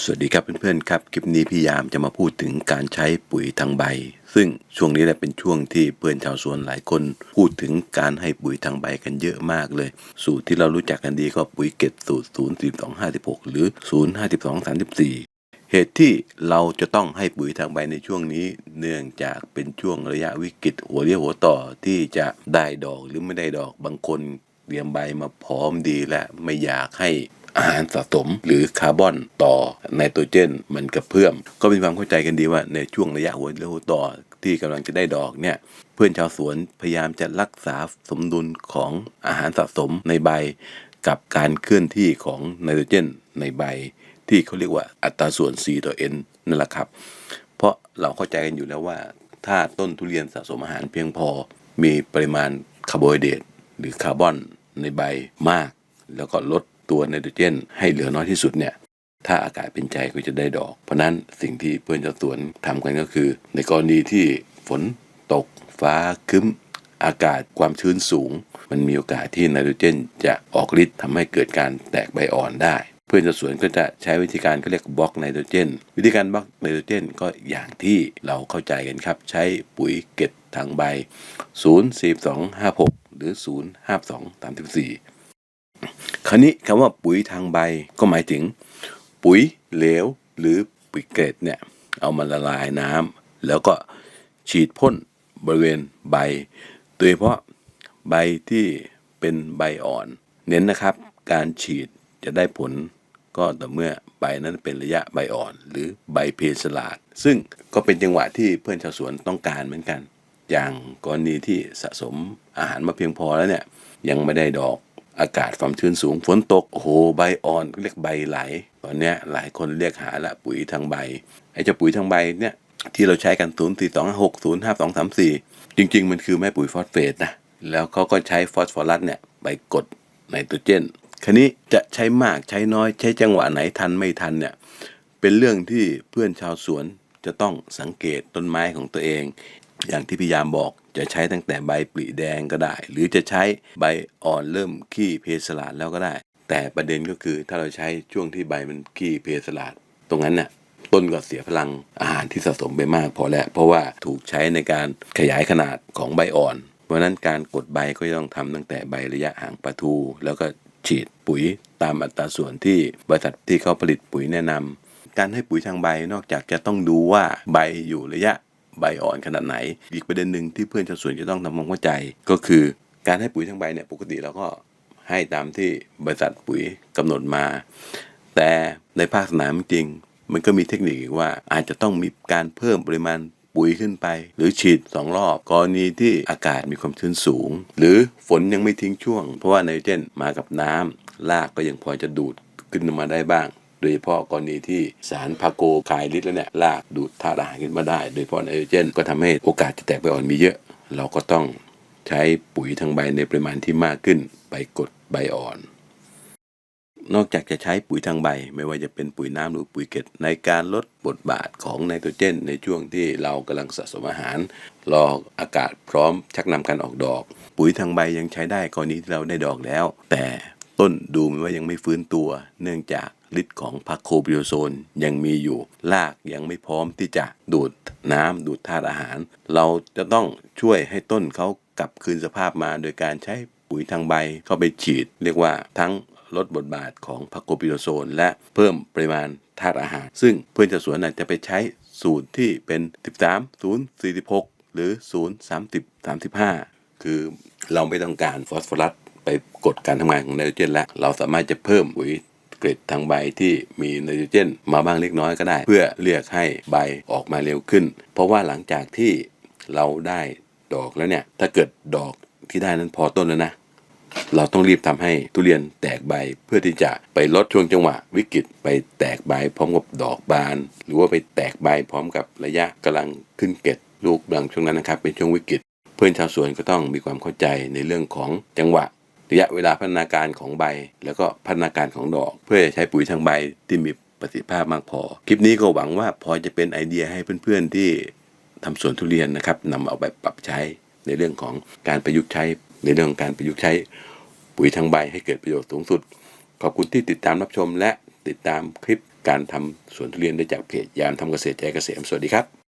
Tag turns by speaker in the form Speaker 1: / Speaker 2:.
Speaker 1: สวัสดีครับเพื่อนๆครับคลิปนี้พี่ยามจะมาพูดถึงการใช้ปุ๋ยทางใบ ซึ่งช่วงนี้แหละเป็นช่วงที่เพื่อนชาวสวนหลายคน พูดถึงการให้ปุ๋ยทางใบกันเยอะมากเลย สูตรที่เรารู้จักกันดีก็ปุ๋ยเกตสูตร 0 4 2 5 6 หรือ 0 5 2 3 4เหตุที่เราจะต้องให้ปุ๋ยทางใบในช่วงนี้ เนื่องจากเป็นช่วงระยะวิกฤตหัวเรียวหัวต่อที่จะได้ดอกหรือไม่ได้ดอกบางคนเตรียมใบมาพร้อมดีและไม่อยากให้ อาหารสะสมหรือคาร์บอนต่อไนโตรเจนมันกระเพื่อม ก็เป็นความเข้าใจกันดีว่าในช่วงระยะหัวเรียวหัวต่อที่กำลังจะได้ดอกเนี่ยเพื่อนชาวสวนพยายามจะรักษาสมดุลของอาหารสะสมในใบ กับการเคลื่อนที่ของไนโตรเจนในใบ ที่เขาเรียกว่าอัตราส่วน C ต่อ N นั่นแหละครับ เพราะเราเข้าใจกันอยู่แล้วว่า ถ้าต้นทุเรียนสะสมอาหารเพียงพอ มีปริมาณคาร์โบไฮเดรตหรือคาร์บอนในใบมาก แล้วก็ลด ตัวไนโตรเจน ให้เหลือน้อยที่สุดเนี่ยถ้าอากาศเป็นใจก็จะได้ดอก เพราะนั้นสิ่งที่เพื่อนชาวสวนทำกันก็คือ ในกรณีที่ฝนตก ฟ้าคึ้ม อากาศความชื้นสูง มันมีโอกาสที่ไนโตรเจน จะออกฤทธิ์ทำให้เกิดการแตกใบอ่อนได้ เพื่อนชาวสวนก็จะใช้วิธีการเขาเรียกบล็อกไนโตรเจน วิธีการบล็อกไนโตรเจนก็อย่างที่เราเข้าใจกันครับ ใช้ปุ๋ยเก็ดทางใบ 0 4 2 5 6 หรือ 0 5 2 3 4 ราวนี้คำว่าปุ๋ยทางใบก็หมายถึง ปุ๋ยเหลวหรือปุ๋ยเกล็ดเนี่ยเอามาละลายน้ำแล้วก็ฉีดพ่นบริเวณใบ โดยเฉพาะใบที่เป็นใบอ่อน เน้นนะครับ การฉีดจะได้ผลก็ต่อเมื่อใบนั้นเป็นระยะใบอ่อน หรือใบเพสลาด ซึ่งก็เป็นจังหวะที่เพื่อนชาวสวนต้องการเหมือนกัน อย่างกรณีที่สะสมอาหารมาเพียงพอแล้วเนี่ยยังไม่ได้ดอก อากาศความชื้นสูงฝนตกโอ้โหใบอ่อนเรียกใบไหลตอนเนี้ยหลายคนเรียกหาละปุ๋ยทางใบไอ้เจ้าปุ๋ยทางใบเนี่ยที่เราใช้กัน 0 4 2 6 0 5 2 3 4 จริง ๆ มันคือแม่ปุ๋ยฟอสเฟตนะแล้วเขาก็ใช้ฟอสฟอรัสเนี่ยไปกดไนโตรเจนคันนี้จะใช้มากใช้น้อยใช้จังหวะไหนทันไม่ทันเนี่ยเป็นเรื่องที่เพื่อนชาวสวนจะต้องสังเกตต้นไม้ของตัวเอง อย่างที่พยายามบอกจะใช้ตั้งแต่ใบปลีแดงก็ได้ หรือจะใช้ใบอ่อนเริ่มขี้เพสลาดแล้วก็ได้ แต่ประเด็นก็คือถ้าเราใช้ช่วงที่ใบมันขี้เพสลาดตรงนั้นน่ะต้นก็เสียพลังอาหารที่สะสมไปมากพอแล้ว เพราะว่าถูกใช้ในการขยายขนาดของใบอ่อน เพราะนั้นการกดใบก็ต้องทำตั้งแต่ใบระยะห่างประทู แล้วก็ฉีดปุ๋ยตามอัตราส่วนที่บริษัทที่เขาผลิตปุ๋ยแนะนำการให้ปุ๋ยทางใบนอกจากจะต้องดูว่าใบอยู่ระยะ ใบอ่อนขนาดไหน อีกประเด็นหนึ่งที่เพื่อนชาวสวนจะต้องทำความเข้าใจ ก็คือการให้ปุ๋ยทางใบเนี่ยปกติเราก็ให้ตามที่บริษัทปุ๋ยกำหนดมา แต่ในภาคสนามจริง มันก็มีเทคนิคว่าอาจจะต้องมีการเพิ่มปริมาณปุ๋ยขึ้นไป หรือฉีดสองรอบ กรณีที่อากาศมีความชื้นสูง หรือฝนยังไม่ทิ้งช่วง เพราะว่าไนโตรเจนมากับน้ำรากก็ยังพอจะดูดขึ้นมาได้บ้าง โดยเฉพาะกรณีที่สารพาโกคายฤทธิ์แล้วเนี่ยรากดูดธาตุอาหารขึ้นมาได้ โดยเฉพาะไนโตรเจนก็ทำให้โอกาสจะแตกใบอ่อนมีเยอะ เราก็ต้องใช้ปุ๋ยทางใบในปริมาณที่มากขึ้นไปกดใบอ่อน นอกจากจะใช้ปุ๋ยทางใบ ไม่ว่าจะเป็นปุ๋ยน้ำหรือปุ๋ยเกล็ดในการลดบทบาทของไนโตรเจน ในช่วงที่เรากำลังสะสมอาหาร รออากาศพร้อมชักนำการออกดอก ปุ๋ยทางใบยังใช้ได้กรณีที่เราได้ดอกแล้ว แต่ต้นดูเหมือนว่ายังไม่ฟื้นตัว เนื่องจาก ฤทธิ์ของพาโคบิโอโซนยังมีอยู่รากยังไม่พร้อมที่จะดูดน้ำดูดธาตุอาหาร เราจะต้องช่วยให้ต้นเขากลับคืนสภาพมาโดยการใช้ปุ๋ยทางใบเข้าไปฉีด เรียกว่าทั้งลดบทบาทของพาโคบิโอโซนและเพิ่มปริมาณธาตุอาหาร ซึ่งเพื่อนชาวสวนอาจจะไปใช้สูตรที่เป็น 13 0 46 หรือ 0 30 35 คือเราไม่ต้องการฟอสฟอรัสไปกดการทำงานของไนโตรเจนแล้ว เราสามารถจะเพิ่มปุ๋ย เกล็ดทางใบที่มีไนโตรเจนมาบ้างเล็กน้อยก็ได้ เพื่อเรียกให้ใบออกมาเร็วขึ้น เพราะว่าหลังจากที่เราได้ดอกแล้วเนี่ยถ้าเกิดดอกที่ได้นั้นพอต้นแล้วนะ เราต้องรีบทำให้ทุเรียนแตกใบเพื่อที่จะไปลดช่วงจังหวะวิกฤตไปแตกใบพร้อมกับดอกบาน หรือว่าไปแตกใบพร้อมกับระยะกำลังขึ้นเกล็ดลูกบางช่วงนั้นนะครับเป็นช่วงวิกฤต เพื่อนชาวสวนก็ต้องมีความเข้าใจในเรื่องของจังหวะ ระยะเวลาพัฒนาการของใบ แล้วก็พัฒนาการของดอก เพื่อใช้ปุ๋ยทางใบที่มีประสิทธิภาพมากพอ คลิปนี้ก็หวังว่าพอจะเป็นไอเดียให้เพื่อนๆที่ทำสวนทุเรียนนะครับนำเอาไปปรับใช้ในเรื่องของการประยุกต์ใช้ ในเรื่องของการประยุกต์ใช้ ปุ๋ยทางใบให้เกิดประโยชน์สูงสุด ขอบคุณที่ติดตามรับชมและติดตามคลิปการทำสวนทุเรียนได้จากเพจยามทำเกษตรใจเกษมสวัสดีครับ